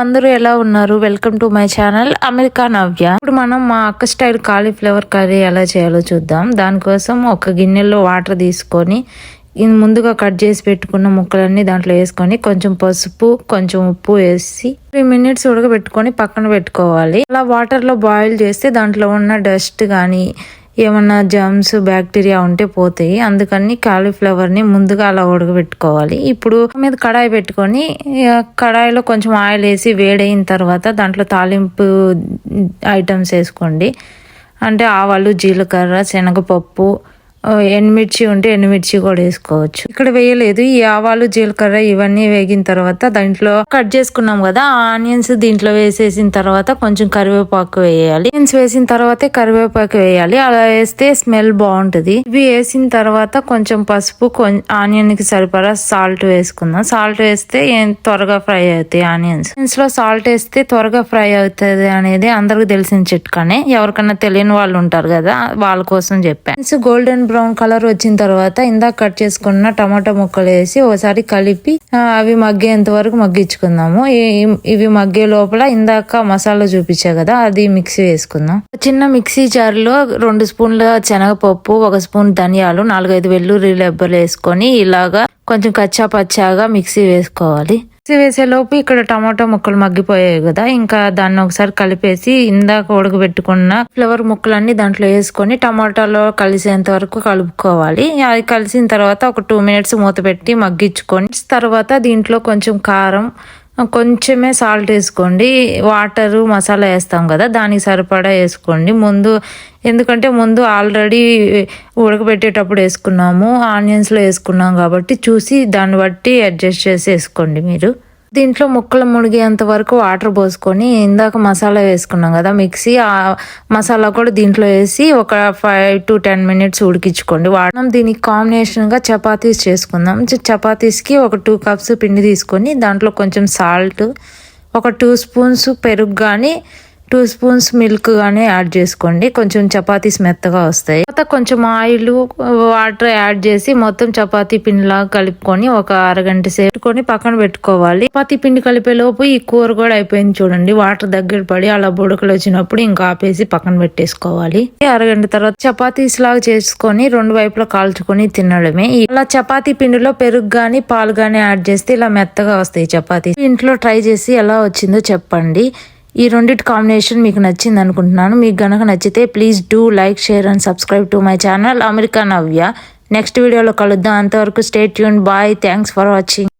అందరూ ఎలా ఉన్నారు? Welcome to my channel America Navya ఇప్పుడు మనం మా అక్క స్టైల్ కాలీఫ్లవర్ కర్రీ ఎలా చేయాలో చూద్దాం. దానికోసం ఒక గిన్నెలో వాటర్ తీసుకొని ముందుగా కట్ చేసి పెట్టుకున్న ముక్కలన్నీ దాంట్లో వేసుకొని కొంచెం పసుపు కొంచెం ఉప్పు వేసి త్రీ మినిట్స్ ఉడకబెట్టుకొని పక్కన పెట్టుకోవాలి. అలా వాటర్లో బాయిల్ చేస్తే దాంట్లో ఉన్న డస్ట్ కానీ ఏమన్నా జమ్స్ బ్యాక్టీరియా ఉంటే పోతాయి. అందుకని కాలీఫ్లవర్ని ముందుగా అలా ఉడకబెట్టుకోవాలి. ఇప్పుడు మీద కడాయి పెట్టుకొని కడాయిలో కొంచెం ఆయిల్ వేసి వేడైన తర్వాత దాంట్లో తాలింపు ఐటమ్స్ వేసుకోండి. అంటే ఆవాలు జీలకర్ర శనగపప్పు ఎండుమిర్చి ఉంటే ఎండుమిర్చి కూడా వేసుకోవచ్చు. ఇక్కడ వేయలేదు. ఈ ఆవాలు జీలకర్ర ఇవన్నీ వేగిన తర్వాత దాంట్లో కట్ చేసుకున్నాం కదా ఆ ఆనియన్స్ దీంట్లో వేసేసిన తర్వాత కొంచెం కరివేపాకు వేయాలి. ఆనియన్స్ వేసిన తర్వాతే కరివేపాకు వేయాలి. అలా వేస్తే స్మెల్ బాగుంటది. ఇవి వేసిన తర్వాత కొంచెం పసుపు ఆనియన్కి సరిపడా సాల్ట్ వేసుకుందాం. సాల్ట్ వేస్తే ఏం త్వరగా ఫ్రై అవుతాయి ఆనియన్స్. ఆనియన్స్లో సాల్ట్ వేస్తే త్వరగా ఫ్రై అవుతుంది అనేది అందరికి తెలిసిన చిట్కానే. ఎవరికన్నా తెలియని వాళ్ళు ఉంటారు కదా వాళ్ళ కోసం చెప్పాను గోల్డెన్ బ్రౌన్ కలర్ వచ్చిన తర్వాత ఇందాక కట్ చేసుకున్న టమాటా ముక్కలు వేసి ఒకసారి కలిపి అవి మగ్గేంత వరకు మగ్గించుకుందాము. ఇవి మగ్గే లోపల ఇందాక మసాలా చూపించా కదా అది మిక్సీ వేసుకుందాం. చిన్న మిక్సీ జార్లో రెండు స్పూన్ల శనగపప్పు ఒక స్పూన్ ధనియాలు నాలుగైదు వెల్లుల్లి రెబ్బలు వేసుకొని ఇలాగా కొంచెం కచ్చా పచ్చాగా మిక్సీ వేసుకోవాలి. మిక్సీ వేసేలోపు ఇక్కడ టమాటో ముక్కలు మగ్గిపోయాయి కదా. ఇంకా దాన్ని ఒకసారి కలిపేసి ఇందాక ఉడకబెట్టుకున్న ఫ్లవర్ ముక్కలన్నీ దాంట్లో వేసుకొని టమాటాలో కలిసేంత వరకు కలుపుకోవాలి. అది కలిసిన తర్వాత ఒక టూ మినిట్స్ మూత పెట్టి మగ్గించుకొని తర్వాత దీంట్లో కొంచెం కారం కొంచెమే సాల్ట్ వేసుకోండి. వాటరు మసాలా వేస్తాం కదా దానికి సరిపడా వేసుకోండి. ముందు ఎందుకంటే ముందు ఆల్రెడీ ఉడకబెట్టేటప్పుడు వేసుకున్నాము ఆనియన్స్లో వేసుకున్నాం కాబట్టి చూసి దాన్ని బట్టి అడ్జస్ట్ చేసి వేసుకోండి మీరు. దీంట్లో ముక్కలు మునిగేంత వరకు వాటర్ పోసుకొని ఇందాక మసాలా వేసుకున్నాం కదా మిక్సీ ఆ మసాలా కూడా దీంట్లో వేసి ఒక ఫైవ్ టు టెన్ మినిట్స్ ఉడికించుకోండి. వాడడం దీనికి కాంబినేషన్గా చపాతీస్ చేసుకుందాం. చపాతీస్కి ఒక టూ కప్స్ పిండి తీసుకొని దాంట్లో కొంచెం సాల్ట్ ఒక టూ స్పూన్స్ పెరుగు కానీ టూ స్పూన్స్ మిల్క్ కానీ యాడ్ చేసుకోండి. కొంచెం చపాతీస్ మెత్తగా వస్తాయి. తర్వాత కొంచెం ఆయిల్ వాటర్ యాడ్ చేసి మొత్తం చపాతీ పిండిలాగా కలుపుకొని ఒక అరగంట సేపుకొని పక్కన పెట్టుకోవాలి. చపాతీ పిండి కలిపే లోపు ఈ కూర కూడా అయిపోయింది చూడండి. వాటర్ దగ్గర పడి అలా బుడకలు వచ్చినప్పుడు ఇంకా ఆపేసి పక్కన పెట్టేసుకోవాలి. అరగంట తర్వాత చపాతీస్ లాగా చేసుకొని రెండు వైపులా కాల్చుకొని తినడమే. ఇలా చపాతీ పిండిలో పెరుగు గాని పాలు గాని యాడ్ చేస్తే ఇలా మెత్తగా వస్తాయి చపాతీ ఇంట్లో ట్రై చేసి ఎలా వచ్చిందో చెప్పండి. ఈ రెండిటి కాంబినేషన్ మీకు నచ్చింది అనుకుంటున్నాను. మీకు గనక నచ్చితే please do like share and subscribe to my channel America Navya. Next వీడియోలో కలుద్దాం. అంతవరకు state Yoon bye thanks for watching